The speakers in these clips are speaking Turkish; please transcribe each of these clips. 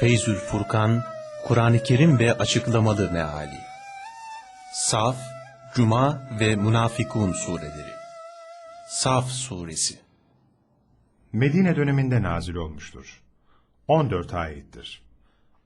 Feyzül Furkan, Kur'an-ı Kerim ve açıklamalı meali. Saf, Cuma ve Münafıkun sureleri. Saf suresi. Medine döneminde nazil olmuştur. 14 ayettir.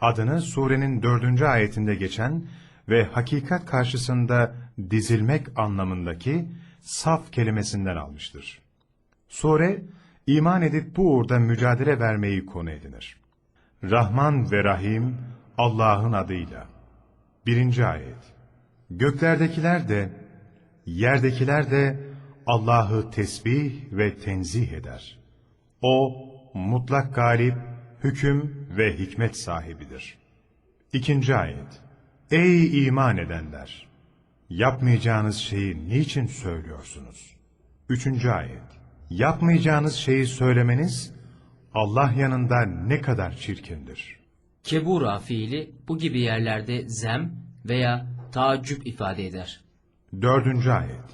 Adını surenin dördüncü ayetinde geçen ve hakikat karşısında dizilmek anlamındaki saf kelimesinden almıştır. Sure, iman edip bu uğurda mücadele vermeyi konu edinir. Rahman ve Rahim Allah'ın adıyla. Birinci ayet. Göklerdekiler de, yerdekiler de Allah'ı tesbih ve tenzih eder. O, mutlak galip, hüküm ve hikmet sahibidir. İkinci ayet. Ey iman edenler! Yapmayacağınız şeyi niçin söylüyorsunuz? Üçüncü ayet. Yapmayacağınız şeyi söylemeniz, Allah yanında ne kadar çirkindir. Kebura fiili bu gibi yerlerde zem veya taaccüp ifade eder. Dördüncü ayet.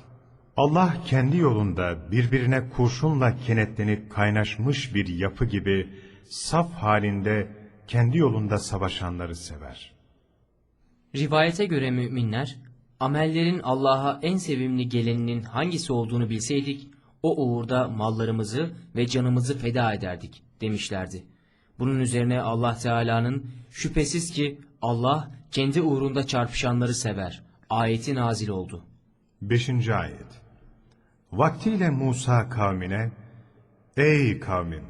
Allah kendi yolunda birbirine kurşunla kenetlenip kaynaşmış bir yapı gibi saf halinde kendi yolunda savaşanları sever. Rivayete göre müminler, amellerin Allah'a en sevimli geleninin hangisi olduğunu bilseydik, o uğurda mallarımızı ve canımızı feda ederdik demişlerdi. Bunun üzerine Allah Teala'nın şüphesiz ki Allah kendi uğrunda çarpışanları sever. Ayeti nazil oldu. Beşinci ayet. Vaktiyle Musa kavmine, Ey kavmim!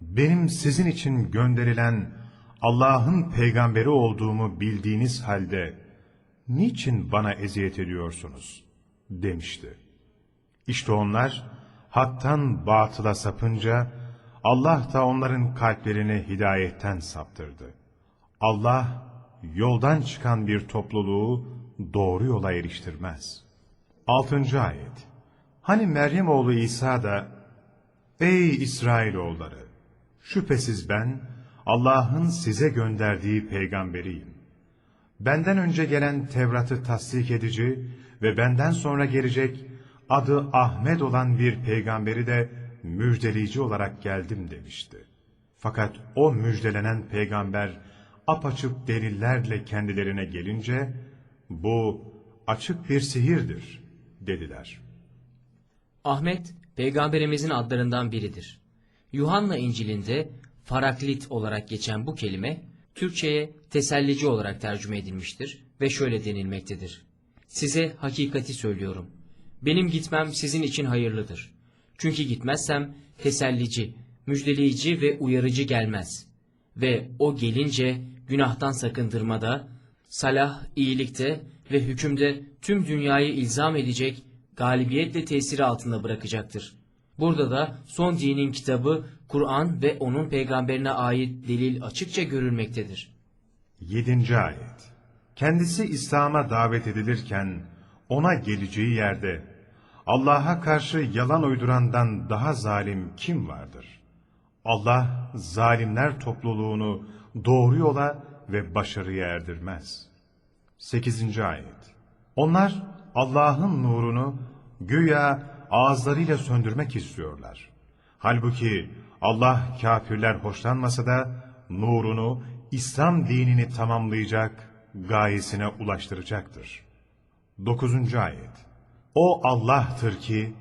Benim sizin için gönderilen Allah'ın peygamberi olduğumu bildiğiniz halde, niçin bana eziyet ediyorsunuz? demişti. İşte onlar, haktan batıla sapınca, Allah da onların kalplerini hidayetten saptırdı. Allah, yoldan çıkan bir topluluğu doğru yola eriştirmez. Altıncı ayet. Hani Meryem oğlu İsa da, Ey İsrailoğulları! Şüphesiz ben, Allah'ın size gönderdiği peygamberiyim. Benden önce gelen Tevrat'ı tasdik edici ve benden sonra gelecek adı Ahmet olan bir peygamberi de müjdeleyici olarak geldim demişti. Fakat o müjdelenen peygamber apaçık delillerle kendilerine gelince, bu açık bir sihirdir dediler. Ahmet, peygamberimizin adlarından biridir. Yuhanna İncil'inde Faraklit olarak geçen bu kelime, Türkçe'ye tesellici olarak tercüme edilmiştir ve şöyle denilmektedir. Size hakikati söylüyorum. Benim gitmem sizin için hayırlıdır. Çünkü gitmezsem tesellici, müjdeleyici ve uyarıcı gelmez. Ve o gelince günahtan sakındırmada, salah, iyilikte ve hükümde tüm dünyayı ilzam edecek, galibiyetle tesiri altında bırakacaktır. Burada da son dinin kitabı Kur'an ve onun peygamberine ait delil açıkça görülmektedir. Yedinci ayet. Kendisi İslam'a davet edilirken ona geleceği yerde Allah'a karşı yalan uydurandan daha zalim kim vardır? Allah zalimler topluluğunu doğru yola ve başarıya erdirmez. Sekizinci ayet. Onlar Allah'ın nurunu güya ağızlarıyla söndürmek istiyorlar. Halbuki Allah kafirler hoşlanmasa da nurunu İslam dinini tamamlayacak, gayesine ulaştıracaktır. Dokuzuncu ayet. O Allah'tır ki,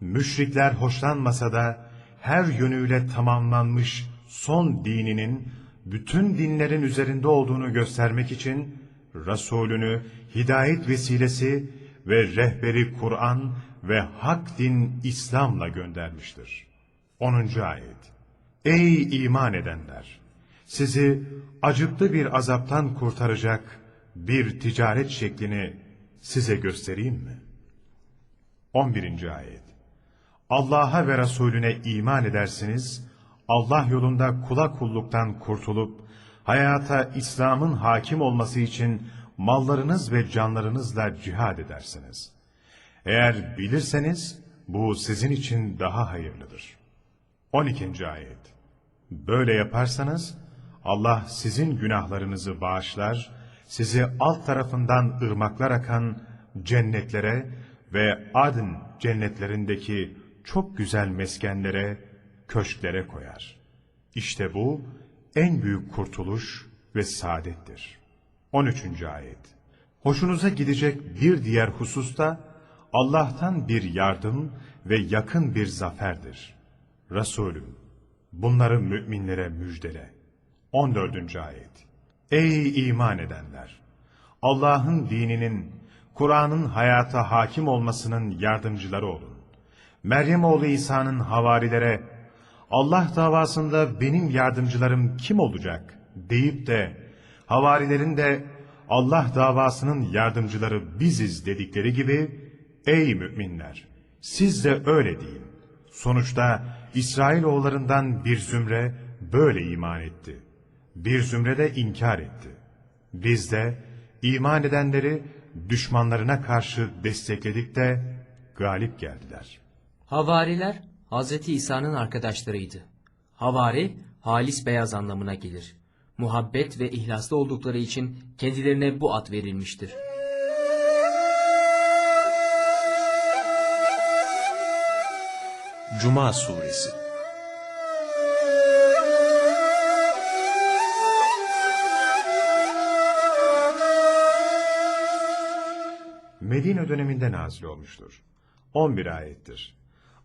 müşrikler hoşlanmasa da her yönüyle tamamlanmış son dininin bütün dinlerin üzerinde olduğunu göstermek için Resulünü hidayet vesilesi ve rehberi Kur'an ve hak din İslam'la göndermiştir. 10. ayet. Ey iman edenler! Sizi acıklı bir azaptan kurtaracak bir ticaret şeklini size göstereyim mi? 11. ayet. Allah'a ve Resulüne iman edersiniz, Allah yolunda kula kulluktan kurtulup, hayata İslam'ın hakim olması için mallarınız ve canlarınızla cihad edersiniz. Eğer bilirseniz, bu sizin için daha hayırlıdır. 12. ayet. Böyle yaparsanız, Allah sizin günahlarınızı bağışlar, sizi alt tarafından ırmaklar akan cennetlere ve adın cennetlerindeki çok güzel meskenlere, köşklere koyar. İşte bu en büyük kurtuluş ve saadettir. 13. Ayet Hoşunuza gidecek bir diğer hususta Allah'tan bir yardım ve yakın bir zaferdir. Resulüm, bunları müminlere müjdele. 14. Ayet Ey iman edenler! Allah'ın dininin, Kur'an'ın hayata hakim olmasının yardımcıları olun. Meryem oğlu İsa'nın havarilere, Allah davasında benim yardımcılarım kim olacak deyip de, havarilerin de Allah davasının yardımcıları biziz dedikleri gibi, ey müminler, siz de öyle deyin. Sonuçta İsrailoğullarından bir zümre böyle iman etti. Bir zümre de inkar etti. Biz de iman edenleri düşmanlarına karşı destekledik de galip geldiler. Havariler Hz. İsa'nın arkadaşlarıydı. Havari, halis beyaz anlamına gelir. Muhabbet ve ihlaslı oldukları için kendilerine bu ad verilmiştir. Cuma Suresi Medine döneminde nazil olmuştur. 11 ayettir.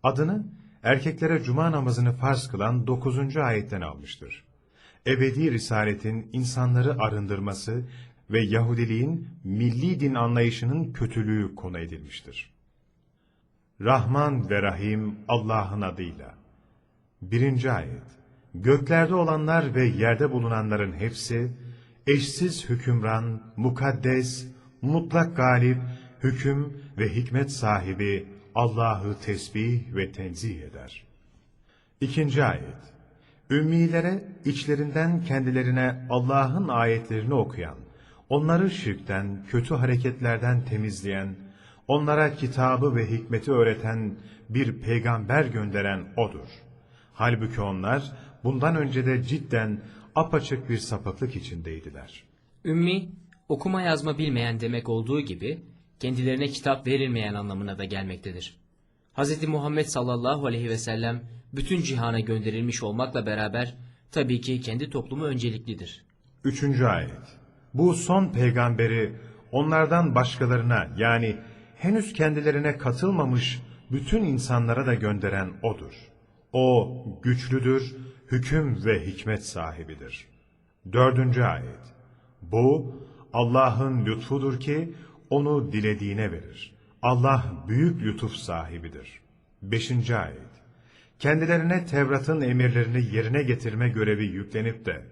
Adını erkeklere cuma namazını farz kılan 9. ayetten almıştır. Ebedi risaletin insanları arındırması ve Yahudiliğin milli din anlayışının kötülüğü konu edilmiştir. Rahman ve Rahim Allah'ın adıyla. 1. ayet. Göklerde olanlar ve yerde bulunanların hepsi, eşsiz hükümran, mukaddes, mutlak galip, hüküm ve hikmet sahibi Allah'ı tesbih ve tenzih eder. İkinci ayet. Ümmilere içlerinden kendilerine Allah'ın ayetlerini okuyan, onları şirkten, kötü hareketlerden temizleyen, onlara kitabı ve hikmeti öğreten bir peygamber gönderen O'dur. Halbuki onlar bundan önce de cidden apaçık bir sapıklık içindeydiler. Ümmi, okuma yazma bilmeyen demek olduğu gibi kendilerine kitap verilmeyen anlamına da gelmektedir. Hz. Muhammed sallallahu aleyhi ve sellem bütün cihana gönderilmiş olmakla beraber tabii ki kendi toplumu önceliklidir. Üçüncü ayet. Bu son peygamberi onlardan başkalarına yani henüz kendilerine katılmamış bütün insanlara da gönderen O'dur. O güçlüdür, hüküm ve hikmet sahibidir. Dördüncü ayet. Bu Allah'ın lütfudur ki onu dilediğine verir. Allah büyük lütuf sahibidir. Beşinci ayet. Kendilerine Tevrat'ın emirlerini yerine getirme görevi yüklenip de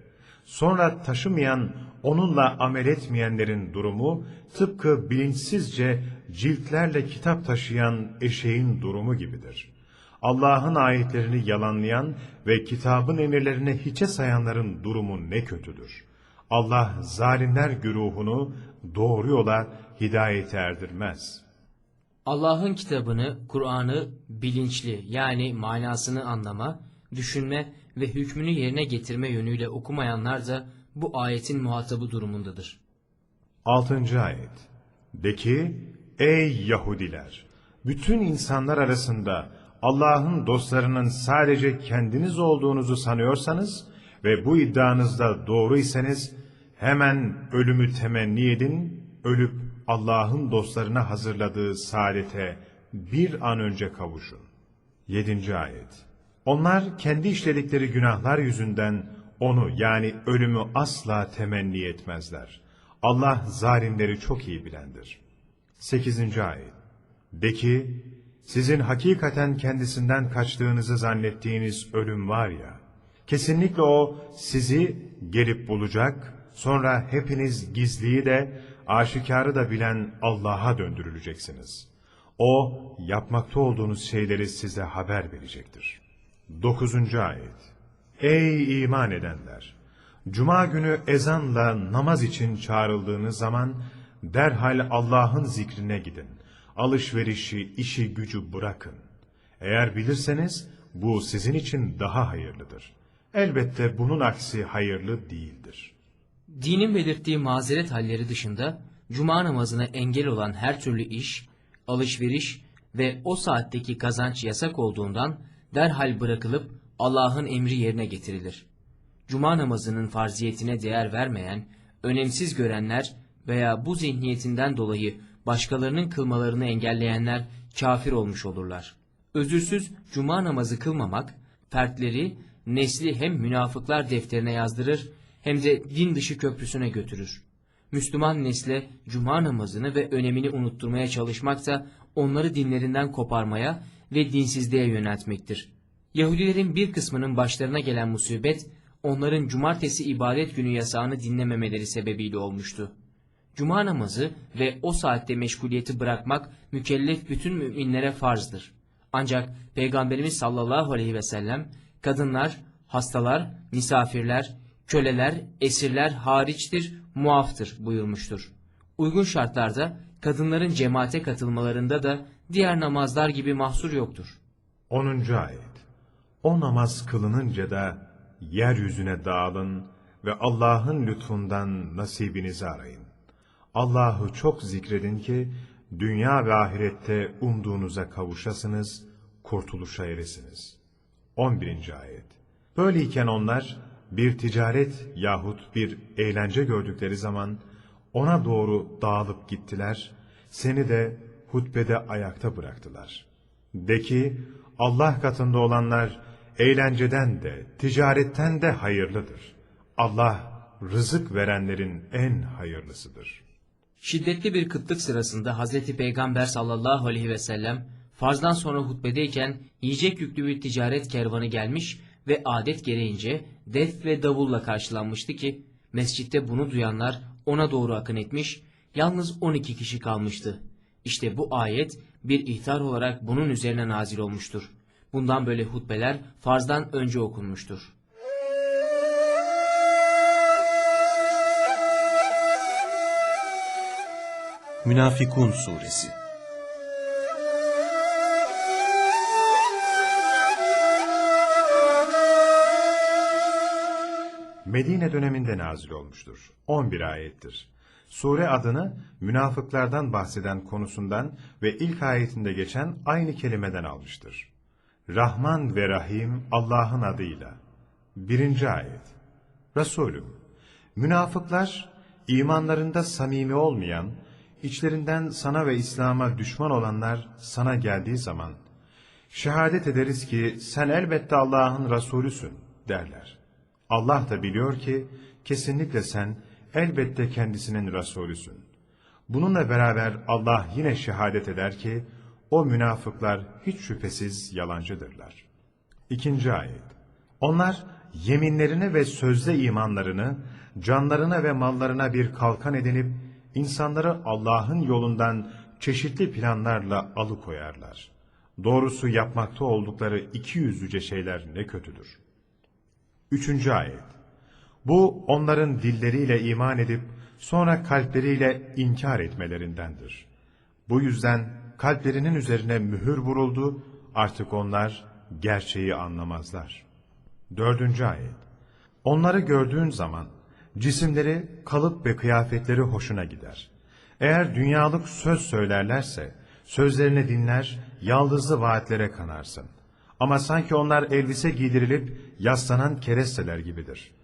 sonra taşımayan, onunla amel etmeyenlerin durumu tıpkı bilinçsizce ciltlerle kitap taşıyan eşeğin durumu gibidir. Allah'ın ayetlerini yalanlayan ve kitabın emirlerini hiçe sayanların durumu ne kötüdür. Allah zalimler güruhunu doğru yola hidayete erdirmez. Allah'ın kitabını, Kur'an'ı bilinçli yani manasını anlama, düşünme ve hükmünü yerine getirme yönüyle okumayanlar da bu ayetin muhatabı durumundadır. Altıncı ayet. De ki, ey Yahudiler! Bütün insanlar arasında Allah'ın dostlarının sadece kendiniz olduğunuzu sanıyorsanız ve bu iddianızda doğru iseniz hemen ölümü temenni edin, ölüp Allah'ın dostlarına hazırladığı saadete bir an önce kavuşun. Yedinci ayet. Onlar kendi işledikleri günahlar yüzünden onu yani ölümü asla temenni etmezler. Allah zalimleri çok iyi bilendir. Sekizinci ayet. De ki, sizin hakikaten kendisinden kaçtığınızı zannettiğiniz ölüm var ya, kesinlikle o sizi gelip bulacak, sonra hepiniz gizliyi de, aşikarı da bilen Allah'a döndürüleceksiniz. O, yapmakta olduğunuz şeyleri size haber verecektir. Dokuzuncu ayet. Ey iman edenler! Cuma günü ezanla namaz için çağrıldığınız zaman, derhal Allah'ın zikrine gidin. Alışverişi, işi, gücü bırakın. Eğer bilirseniz, bu sizin için daha hayırlıdır. Elbette bunun aksi hayırlı değildir. Dinin belirttiği mazeret halleri dışında cuma namazına engel olan her türlü iş, alışveriş ve o saatteki kazanç yasak olduğundan derhal bırakılıp Allah'ın emri yerine getirilir. cuma namazının farziyetine değer vermeyen, önemsiz görenler veya bu zihniyetinden dolayı başkalarının kılmalarını engelleyenler kafir olmuş olurlar. Özürsüz cuma namazı kılmamak, fertleri, nesli hem münafıklar defterine yazdırır hem de din dışı köprüsüne götürür. Müslüman nesle cuma namazını ve önemini unutturmaya çalışmaksa onları dinlerinden koparmaya ve dinsizliğe yöneltmektir. Yahudilerin bir kısmının başlarına gelen musibet, onların cumartesi ibadet günü yasağını dinlememeleri sebebiyle olmuştu. Cuma namazı ve o saatte meşguliyeti bırakmak mükellef bütün müminlere farzdır. Ancak Peygamberimiz sallallahu aleyhi ve sellem kadınlar, hastalar, misafirler, köleler, esirler hariçtir, muaftır buyurmuştur. Uygun şartlarda kadınların cemaate katılmalarında da diğer namazlar gibi mahsur yoktur. 10. ayet O namaz kılınınca da yeryüzüne dağılın ve Allah'ın lütfundan nasibinizi arayın. Allah'ı çok zikredin ki dünya ve ahirette umduğunuza kavuşasınız, kurtuluşa eresiniz. 11. ayet Böyleyken onlar bir ticaret yahut bir eğlence gördükleri zaman ona doğru dağılıp gittiler, seni de hutbede ayakta bıraktılar. De ki, Allah katında olanlar eğlenceden de, ticaretten de hayırlıdır. Allah, rızık verenlerin en hayırlısıdır. Şiddetli bir kıtlık sırasında Hazreti Peygamber sallallahu aleyhi ve sellem farzdan sonra hutbedeyken yiyecek yüklü bir ticaret kervanı gelmiş ve adet gereğince def ve davulla karşılanmıştı ki mescitte bunu duyanlar ona doğru akın etmiş, yalnız 12 kişi kalmıştı. İşte bu ayet bir ihtar olarak bunun üzerine nazil olmuştur. Bundan böyle hutbeler farzdan önce okunmuştur. Münafikun Suresi Medine döneminde nazil olmuştur. 11 ayettir. Sure adını münafıklardan bahseden konusundan ve ilk ayetinde geçen aynı kelimeden almıştır. Rahman ve Rahim Allah'ın adıyla. 1. ayet. Resulüm, münafıklar imanlarında samimi olmayan, içlerinden sana ve İslam'a düşman olanlar sana geldiği zaman, şehadet ederiz ki sen elbette Allah'ın Resulüsün derler. Allah da biliyor ki kesinlikle sen elbette kendisinin Resulüsün. Bununla beraber Allah yine şehadet eder ki o münafıklar hiç şüphesiz yalancıdırlar. İkinci ayet. Onlar yeminlerini ve sözde imanlarını canlarına ve mallarına bir kalkan edinip insanları Allah'ın yolundan çeşitli planlarla alıkoyarlar. Doğrusu yapmakta oldukları iki yüzlüce şeyler ne kötüdür. Üçüncü ayet. Bu onların dilleriyle iman edip sonra kalpleriyle inkar etmelerindendir. Bu yüzden kalplerinin üzerine mühür vuruldu, artık onlar gerçeği anlamazlar. Dördüncü ayet. Onları gördüğün zaman cisimleri, kalıp ve kıyafetleri hoşuna gider. Eğer dünyalık söz söylerlerse sözlerini dinler, yaldızlı vaatlere kanarsın. Ama sanki onlar elbise giydirilip yaslanan keresteler gibidir.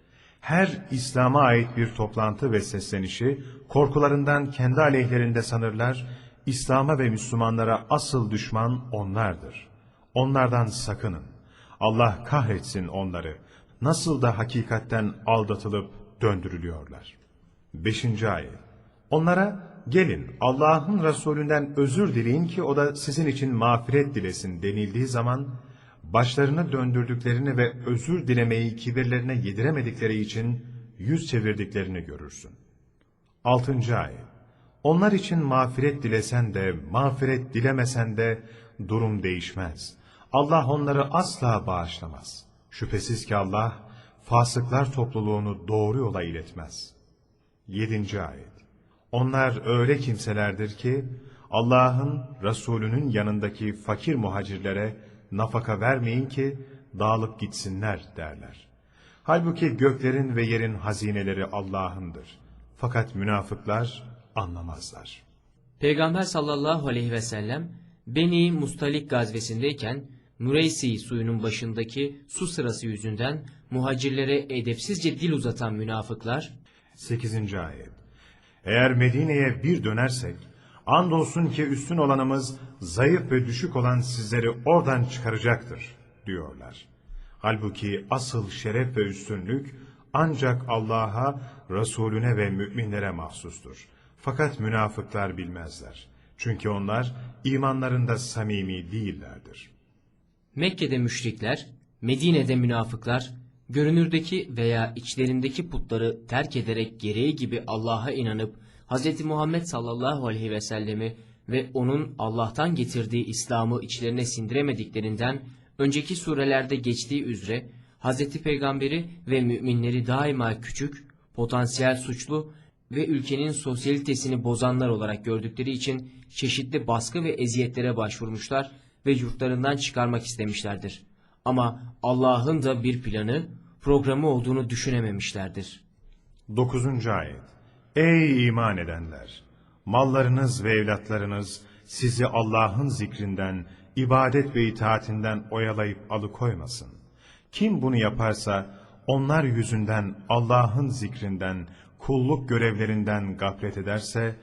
Her İslam'a ait bir toplantı ve seslenişi korkularından kendi aleyhlerinde sanırlar, İslam'a ve Müslümanlara asıl düşman onlardır. Onlardan sakının. Allah kahretsin onları. Nasıl da hakikatten aldatılıp döndürülüyorlar. Beşinci ayet. Onlara gelin Allah'ın Resulünden özür dileyin ki o da sizin için mağfiret dilesin denildiği zaman başlarını döndürdüklerini ve özür dilemeyi kibirlerine yediremedikleri için yüz çevirdiklerini görürsün. Altıncı ayet. Onlar için mağfiret dilesen de, mağfiret dilemesen de durum değişmez. Allah onları asla bağışlamaz. Şüphesiz ki Allah, fasıklar topluluğunu doğru yola iletmez. Yedinci ayet. Onlar öyle kimselerdir ki, Allah'ın, Resulünün yanındaki fakir muhacirlere, nafaka vermeyin ki dağılıp gitsinler derler. Halbuki göklerin ve yerin hazineleri Allah'ındır. Fakat münafıklar anlamazlar. Peygamber sallallahu aleyhi ve sellem Beni Mustalik gazvesindeyken Nureysi suyunun başındaki su sırası yüzünden muhacirlere edepsizce dil uzatan münafıklar 8. ayet. Eğer Medine'ye bir dönersek, andolsun ki üstün olanımız zayıf ve düşük olan sizleri oradan çıkaracaktır diyorlar. Halbuki asıl şeref ve üstünlük ancak Allah'a, Resulüne ve müminlere mahsustur. Fakat münafıklar bilmezler. Çünkü onlar imanlarında samimi değillerdir. Mekke'de müşrikler, Medine'de münafıklar, görünürdeki veya içlerindeki putları terk ederek gereği gibi Allah'a inanıp Hz. Muhammed sallallahu aleyhi ve sellemi ve onun Allah'tan getirdiği İslam'ı içlerine sindiremediklerinden önceki surelerde geçtiği üzere Hz. Peygamberi ve müminleri daima küçük, potansiyel suçlu ve ülkenin sosyalitesini bozanlar olarak gördükleri için çeşitli baskı ve eziyetlere başvurmuşlar ve yurtlarından çıkarmak istemişlerdir. Ama Allah'ın da bir planı, programı olduğunu düşünememişlerdir. 9. ayet. Ey iman edenler! Mallarınız ve evlatlarınız sizi Allah'ın zikrinden, ibadet ve itaatinden oyalayıp alıkoymasın. Kim bunu yaparsa onlar yüzünden Allah'ın zikrinden, kulluk görevlerinden gaflet ederse,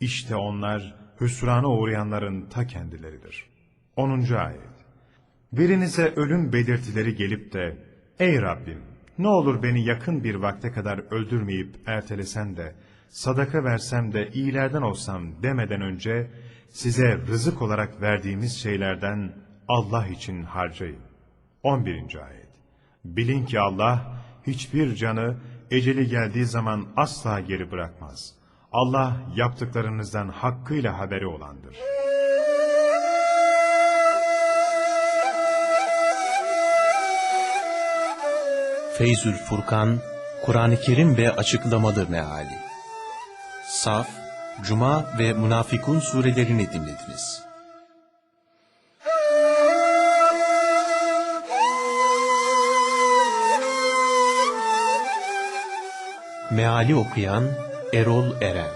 işte onlar hüsrana uğrayanların ta kendileridir. 10. ayet. Birinize ölüm belirtileri gelip de, Ey Rabbim, ne olur beni yakın bir vakte kadar öldürmeyip ertelesen de, sadaka versem de iyilerden olsam demeden önce, size rızık olarak verdiğimiz şeylerden Allah için harcayın. 11. ayet. Bilin ki Allah, hiçbir canı eceli geldiği zaman asla geri bırakmaz. Allah yaptıklarınızdan hakkıyla haberi olandır. Feyzül Furkan, Kur'an-ı Kerim ve açıklamalı meali. Saf, Cuma ve Münafikun surelerini dinlediniz. Meali okuyan Erol Eren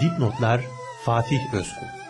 Dipnotlar Fatih Özkul